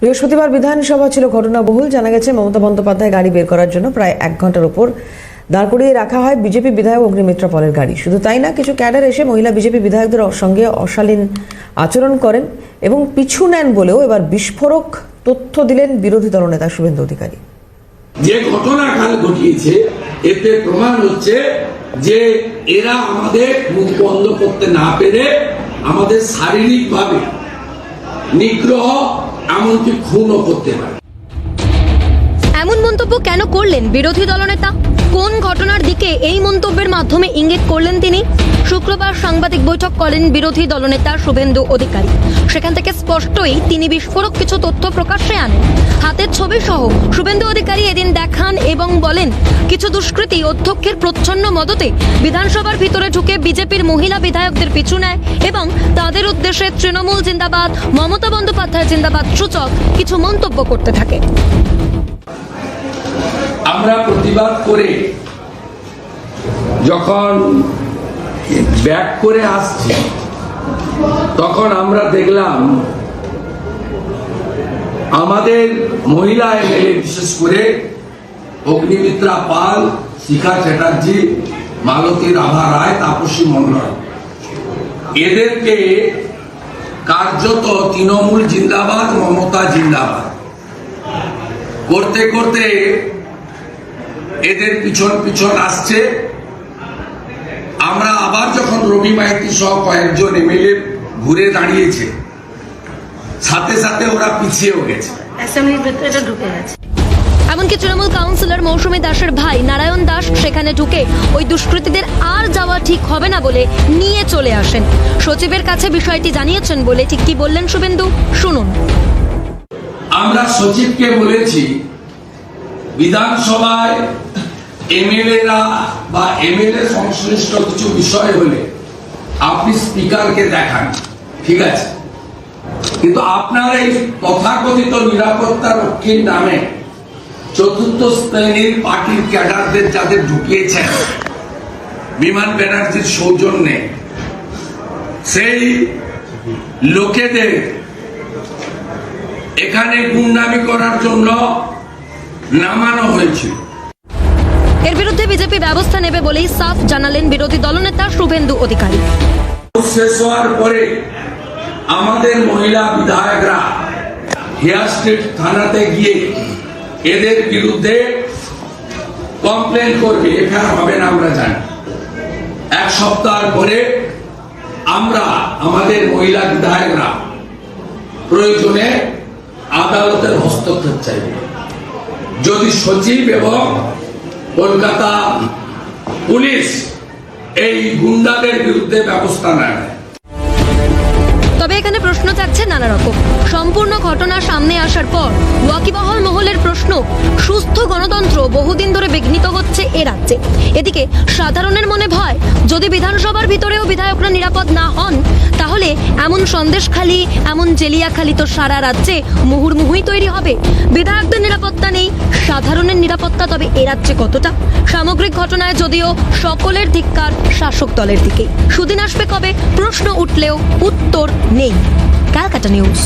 বৃহস্পতিবার বিধানসভা ছিল ঘটনাবহুল। জানা গেছে, মমতা বন্দ্যোপাধ্যায় গাড়ি বের করার জন্য প্রায় এক ঘণ্টার উপর দাঁড় করিয়ে রাখা হয় বিজেপি বিধায়ক অগ্নিমিত্রা পলের গাড়ি। শুধু তাই না, কিছু ক্যাডার এসে মহিলা বিজেপি বিধায়কদের সঙ্গে অশালীন আচরণ করেন এবং পিছু নেন বলেও এবার বিস্ফোরক তথ্য দিলেন বিরোধী দলনেতা শুভেন্দু অধিকারী। যে ঘটনা কাল ঘটিয়েছে, এতে প্রমাণ হচ্ছে যে এরা আমাদের মুখ বন্ধ করতে না পেরে আমাদের শারীরিকভাবে নিগ্রহ এমনকি খুনও করতে পারে। এমন মন্তব্য কেন করলেন বিরোধী দলনেতা? কোন ঘটনার দিকে এই মন্তব্যের মাধ্যমে ইঙ্গিত করলেন তিনি? শুক্রবার সাংবাদিক বৈঠক করেন বিরোধী দলনেতা শুভেন্দু অধিকারী। সেখান থেকে স্পষ্টই তিনি বিস্ফোরক কিছু তথ্য প্রকাশ্যে আনেন। হাতের ছবি সহ শুভেন্দু অধিকারী এদিন দেখান এবং বলেন, কিছু দুষ্কৃতী অধ্যক্ষের প্রচ্ছন্ন মদতে বিধানসভার ভিতরে ঢুকে বিজেপির মহিলা বিধায়কদের পিছু নেয় এবং তাদের উদ্দেশ্যে তৃণমূল জিন্দাবাদ, মমতা বন্দ্যোপাধ্যায় জিন্দাবাদ সূচক কিছু মন্তব্য করতে থাকে। আমরা প্রতিবাদ করে যখন ব্যাক করে আসছি, তখন আমরা দেখলাম আমাদের মহিলা এমএলএ, বিশেষ করে অগ্নিমিত্রা পাল, শিখা চ্যাটার্জি, মালতী রাভা রায়, তাপসী মন্ডল এদেরকে কার্যত তৃণমূল জিন্দাবাদ, মমতা জিন্দাবাদ। করতে করতে এদের পিছন পিছন আসছে। আমরা আবার যখন রবি মাইতি সহ কয়েকজন এমএলএ ঘুরে দাঁড়িয়েছে সাথে সাথে ওরা পিছিয়েও গেছে। অ্যাসেম্বলির ভেতরে এটা ঢুকে গেছে। এমনকি তৃণমূল কাউন্সিলর মৌসুমী দাসের ভাই নারায়ণ দাস সেখানে ঢুকে ওই দুষ্কৃতীদের আর যাওয়া ঠিক হবে না বলে নিয়ে চলে আসেন। সচিবের কাছে বিষয়টি জানিয়েছেন বলে ঠিক কি বললেন শুভেন্দু? শুনুন। আমরা সচিবকে বলেছি বিধানসভায় এমএলএরা বা এমএলএ সংশ্লিষ্ট কিছু বিষয় হলে আপনি স্পিকারকে দেখান, ঠিক আছে? কিন্তু আপনার এই তথাকথিত নিরাপত্তা রক্ষীর নামে চতুর্থ শ্রেণির পার্টির ক্যাডারদের যাদের ঢুকিয়েছেন, বিমান ব্যানার্জির সৌজন্যে, সেই লোকেদের এখানে গুন্ডামি করার জন্য নামানো হয়েছিল এর বিরুদ্ধে বিজেপি ব্যবস্থা নেবে বলেই সাফ জানালেন বিরোধী দলনেতা শুভেন্দু অধিকারী। শেষ হওয়ার পরে আমাদের মহিলা বিধায়করা হেয়ার স্ট্রিট থানাতে গিয়ে এদের বিরুদ্ধে কমপ্লেন করবে এখানে হবে না আমরা জানি। এক সপ্তাহ পরে আমরা আমাদের মহিলা বিধায়করা প্রয়োজনে আদালতের হস্তক্ষেপ চাইব। যদি সচিব এবং কলকাতা পুলিশ এই গুন্ডাদের বিরুদ্ধে ব্যবস্থা নেয়। তবে এখানে প্রশ্ন থাকছে নানা রকম সম্পূর্ণ ঘটনা সামনে আসার পর ওয়াকিবহল মহলের প্রশ্ন, সুস্থ গণতন্ত্র বহুদিন ধরে বিঘ্নিত হচ্ছে এ রাজ্যে। এদিকে সাধারণের মনে ভয়, যদি বিধানসভার ভিতরেও বিধায়করা নিরাপদ না হন তাহলে এমন সন্দেশখালি এমন জেলিয়াখালি তো সারা রাজ্যে মুহুর্মুহুই তৈরি হবে। বিধায়কদের নিরাপত্তা নেই, সাধারণের নিরাপত্তা, তবে এ রাজ্যে কতটা? সামগ্রিক ঘটনায় যদিও সকলের ধিক্কার শাসক দলের দিকে। সুদিন আসবে কবে? প্রশ্ন উঠলেও উত্তর নেই। ক্যালকাটা নিউজ।